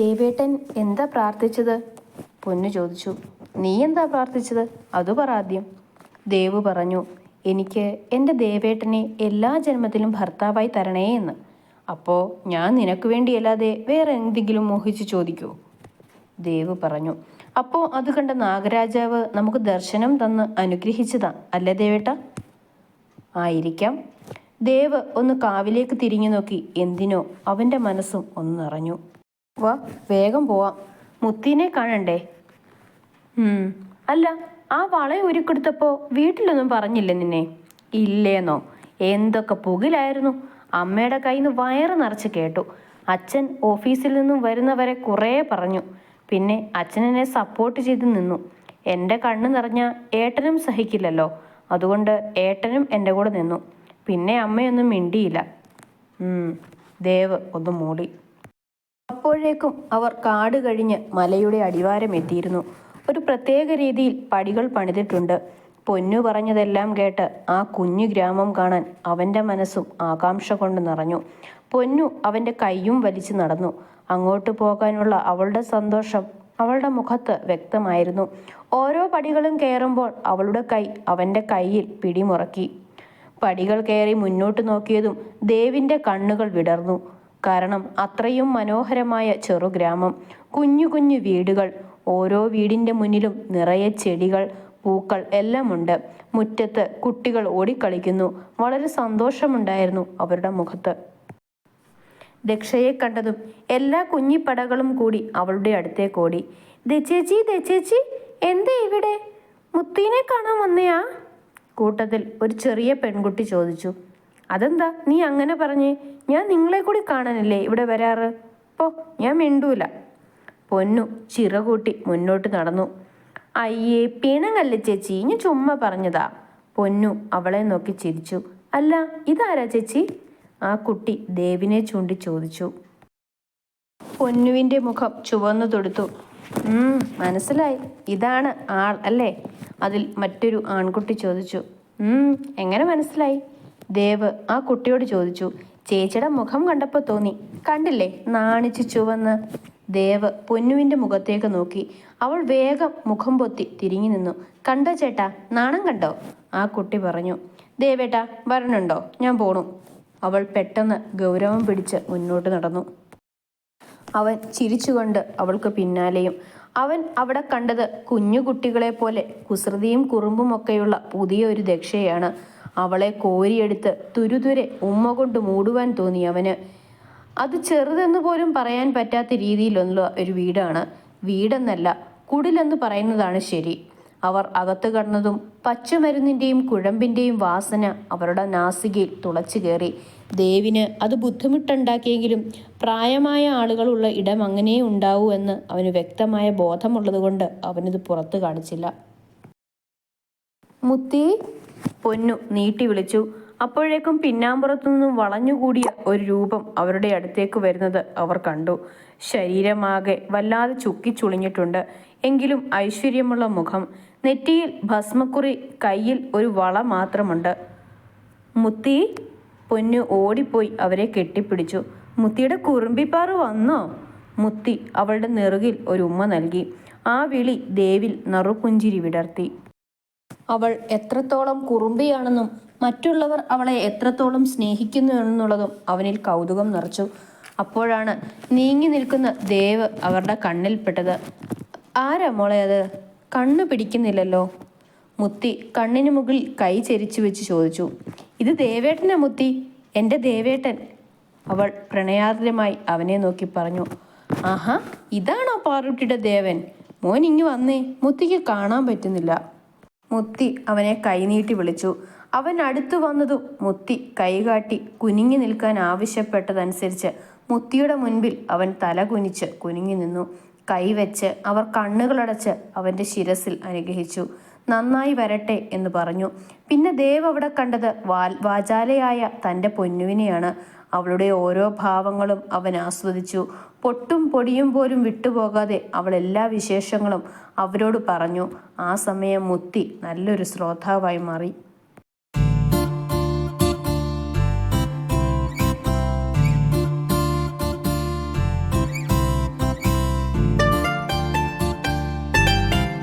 ദേവേട്ടൻ എന്താ പ്രാർത്ഥിച്ചത്? പൊന്നു ചോദിച്ചു. നീ എന്താ പ്രാർത്ഥിച്ചത്? അത് പറ ആദ്യം. ദേവ് പറഞ്ഞു എനിക്ക് എന്റെ ദേവേട്ടനെ എല്ലാ ജന്മത്തിലും ഭർത്താവായി തരണേ എന്ന്. അപ്പോൾ ഞാൻ നിനക്ക് വേണ്ടിയല്ലാതെ വേറെ എന്തെങ്കിലും മോഹിച്ച് ചോദിക്കൂ. ദേവ് പറഞ്ഞു അപ്പോൾ അത് കണ്ട നാഗരാജാവ് നമുക്ക് ദർശനം തന്ന് അനുഗ്രഹിച്ചതാ അല്ലേ ദേവേട്ട? ആയിരിക്കാം. ദേവ് ഒന്ന് കാവിലേക്ക് തിരിഞ്ഞു നോക്കി എന്തിനോ അവന്റെ മനസ്സും ഒന്ന് നിറഞ്ഞു. വാ വേഗം പോവാം. മുത്തീനെ കാണണ്ടേ? അല്ല ആ വളയം ഒരുക്കെടുത്തപ്പോൾ വീട്ടിലൊന്നും പറഞ്ഞില്ലേ നിന്നെ? ഇല്ലേന്നോ. എന്തൊക്കെ പുകിലായിരുന്നു. അമ്മയുടെ കയ്യിൽ നിന്ന് വയറ് നിറച്ച് കേട്ടു. അച്ഛൻ ഓഫീസിൽ നിന്നും വരുന്നവരെ കുറേ പറഞ്ഞു. പിന്നെ അച്ഛനെന്നെ സപ്പോർട്ട് ചെയ്ത് നിന്നു. എന്റെ കണ്ണ് നിറഞ്ഞ ഏട്ടനും സഹിക്കില്ലല്ലോ. അതുകൊണ്ട് ഏട്ടനും എന്റെ കൂടെ നിന്നു. പിന്നെ അമ്മയൊന്നും മിണ്ടിയില്ല. ദേവ് ഒന്ന് മൂടി. അപ്പോഴേക്കും അവർ കാട് കഴിഞ്ഞ് മലയുടെ അടിവാരം എത്തിയിരുന്നു. ഒരു പ്രത്യേക രീതിയിൽ പടികൾ പണിതിട്ടുണ്ട്. പൊന്നു പറഞ്ഞതെല്ലാം കേട്ട് ആ കുഞ്ഞു ഗ്രാമം കാണാൻ അവന്റെ മനസ്സും ആകാംക്ഷ കൊണ്ട് നിറഞ്ഞു. പൊന്നു അവന്റെ കൈയും വലിച്ചു നടന്നു. അങ്ങോട്ട് പോകാനുള്ള അവളുടെ സന്തോഷം അവളുടെ മുഖത്ത് വ്യക്തമായിരുന്നു. ഓരോ പടികളും കയറുമ്പോൾ അവളുടെ കൈ അവന്റെ കയ്യിൽ പിടിമുറക്കി. പടികൾ കയറി മുന്നോട്ട് നോക്കിയതും ദേവിന്റെ കണ്ണുകൾ വിടർന്നു. കാരണം അത്രയും മനോഹരമായ ചെറുഗ്രാമം. കുഞ്ഞു കുഞ്ഞു വീടുകൾ ഓരോ വീടിന്റെ മുന്നിലും നിറയെ ചെടികൾ പൂക്കൾ എല്ലാം ഉണ്ട് മുറ്റത്ത് കുട്ടികൾ ഓടിക്കളിക്കുന്നു. വളരെ സന്തോഷമുണ്ടായിരുന്നു അവരുടെ മുഖത്ത്. ദക്ഷയെ കണ്ടതും എല്ലാ കുഞ്ഞിപ്പടകളും കൂടി അവളുടെ അടുത്തേക്ക് ഓടി. ദച്ചേച്ചി ദച്ചേച്ചി എന്തേ ഇവിടെ? മുത്തീനെ കാണാൻ വന്നയാ? കൂട്ടത്തിൽ ഒരു ചെറിയ പെൺകുട്ടി ചോദിച്ചു. അതെന്താ? നീ അങ്ങനെ പറഞ്ഞേ? ഞാൻ നിങ്ങളെ കൂടി കാണാനല്ലേ ഇവിടെ വരാറ്? പോ ഞാൻ മിണ്ടൂല. പൊന്നു ചിറകൂട്ടി മുന്നോട്ട് നടന്നു. അയ്യേ പിണങ്ങല്ല ചേച്ചി? ഇനി ചുമ്മാ പറഞ്ഞതാ. പൊന്നു അവളെ നോക്കി ചിരിച്ചു. അല്ല ഇതാരാ ചേച്ചി? ആ കുട്ടി ദേവിനെ ചൂണ്ടി ചോദിച്ചു. പൊന്നുവിന്റെ മുഖം ചുവന്നു തൊടുത്തു. "ഉം, മനസ്സിലായി. ഇതാണ് ആൾ അല്ലേ? അതിൽ മറ്റൊരു ആൺകുട്ടി ചോദിച്ചു. "ഉം, എങ്ങനെ മനസ്സിലായി? ദേവ് ആ കുട്ടിയോട് ചോദിച്ചു ചേച്ചിയുടെ മുഖം കണ്ടപ്പോൾ തോന്നി. കണ്ടില്ലേ? നാണിച്ച് ചുവന്ന്. ദേവ് പൊന്നുവിന്റെ മുഖത്തേക്ക് നോക്കി. അവൾ വേഗം മുഖം പൊത്തി തിരിഞ്ഞു നിന്നു. കണ്ടോ ചേട്ടാ നാണം കണ്ടോ? ആ കുട്ടി പറഞ്ഞു. ദേവേട്ടാ വരണുണ്ടോ ഞാൻ പോണു. അവൾ പെട്ടെന്ന് ഗൗരവം പിടിച്ച് മുന്നോട്ട് നടന്നു. അവൻ ചിരിച്ചുകൊണ്ട് അവൾക്ക് പിന്നാലെയും. അവൻ അവിടെ കണ്ടത് കുഞ്ഞു കുട്ടികളെ പോലെ കുസൃതിയും കുറുമ്പും ഒക്കെയുള്ള പുതിയ ഒരു ദക്ഷയാണ് അവളെ കോരിയെടുത്ത് തുരുതുരെ ഉമ്മ കൊണ്ട് മൂടുവാൻ തോന്നി അവന്. അത് ചെറുതെന്ന് പോലും പറയാൻ പറ്റാത്ത രീതിയിലുള്ള ഒരു വീടാണ്. വീടെന്നല്ല കുടിലെന്ന് പറയുന്നതാണ് ശരി. അവർ അകത്തു കടന്നതും പച്ചമരുന്നിന്റെയും കുഴമ്പിന്റെയും വാസന അവരുടെ നാസികയിൽ തുളച്ചു കയറി. ദേവിന് അത് ബുദ്ധിമുട്ടുണ്ടാക്കിയെങ്കിലും പ്രായമായ ആളുകളുള്ള ഇടം അങ്ങനെ ഉണ്ടാവൂ എന്ന് അവന് വ്യക്തമായ ബോധമുള്ളതുകൊണ്ട് അവനിത് പുറത്തു കാണിച്ചില്ല. മുത്തി പൊന്നു നീട്ടി വിളിച്ചു. അപ്പോഴേക്കും പിന്നാമ്പുറത്തു നിന്നും വളഞ്ഞുകൂടിയ ഒരു രൂപം അവരുടെ അടുത്തേക്ക് വരുന്നത് അവർ കണ്ടു. ശരീരമാകെ വല്ലാതെ ചുക്കിച്ചുളിഞ്ഞിട്ടുണ്ട്. എങ്കിലും ഐശ്വര്യമുള്ള മുഖം. നെറ്റിയിൽ ഭസ്മക്കുറി കയ്യിൽ ഒരു വള മാത്രമുണ്ട്. മുത്തി പൊന്നു ഓടിപ്പോയി അവരെ കെട്ടിപ്പിടിച്ചു. മുത്തിയുടെ കുറുമ്പിപ്പാറ് വന്നോ? മുത്തി അവളുടെ നെറുകിൽ ഒരു ഉമ്മ നൽകി. ആ വിളി ദേവിൽ നറുപുഞ്ചിരി വിടർത്തി. അവൾ എത്രത്തോളം കുറുമ്പിയാണെന്നും മറ്റുള്ളവർ അവളെ എത്രത്തോളം സ്നേഹിക്കുന്നു എന്നുള്ളതും അവനിൽ കൗതുകം നിറച്ചു. അപ്പോഴാണ് നീങ്ങി നിൽക്കുന്ന ദേവ് അവരുടെ കണ്ണിൽപ്പെട്ടത് ആരാ മോളെ അത്? കണ്ണു പിടിക്കുന്നില്ലല്ലോ? മുത്തി കണ്ണിന് മുകളിൽ കൈ ചെരിച്ചു വെച്ച് ചോദിച്ചു. ഇത് ദേവേട്ടനാ മുത്തി? എന്റെ ദേവേട്ടൻ. അവൾ പ്രണയാർദ്രമായി അവനെ നോക്കി പറഞ്ഞു. ആഹാ ഇതാണോ പാറുട്ടിയുടെ ദേവൻ? മോൻ ഇങ്ങ് വന്നേ മുത്തിക്ക് കാണാൻ പറ്റുന്നില്ല. മുത്തി അവനെ കൈനീട്ടി വിളിച്ചു. അവൻ അടുത്തു വന്നതും മുത്തി കൈകാട്ടി കുനിങ്ങി നിൽക്കാൻ ആവശ്യപ്പെട്ടതനുസരിച്ച് മുത്തിയുടെ മുൻപിൽ അവൻ തല കുനിച്ച് കുനിങ്ങി നിന്നു. കൈവച്ച് അവർ കണ്ണുകളടച്ച് അവന്റെ ശിരസിൽ അനുഗ്രഹിച്ചു. നന്നായി വരട്ടെ എന്ന് പറഞ്ഞു. പിന്നെ ദേവ് അവിടെ കണ്ടത് വാൽ വാചാലയായ തന്റെ പൊന്നുവിനെയാണ്. അവളുടെ ഓരോ ഭാവങ്ങളും അവൻ ആസ്വദിച്ചു. പൊട്ടും പൊടിയും പോലും വിട്ടുപോകാതെ അവൾ എല്ലാ വിശേഷങ്ങളും അവരോട് പറഞ്ഞു. ആ സമയം മുത്തി നല്ലൊരു ശ്രോതാവായി മാറി.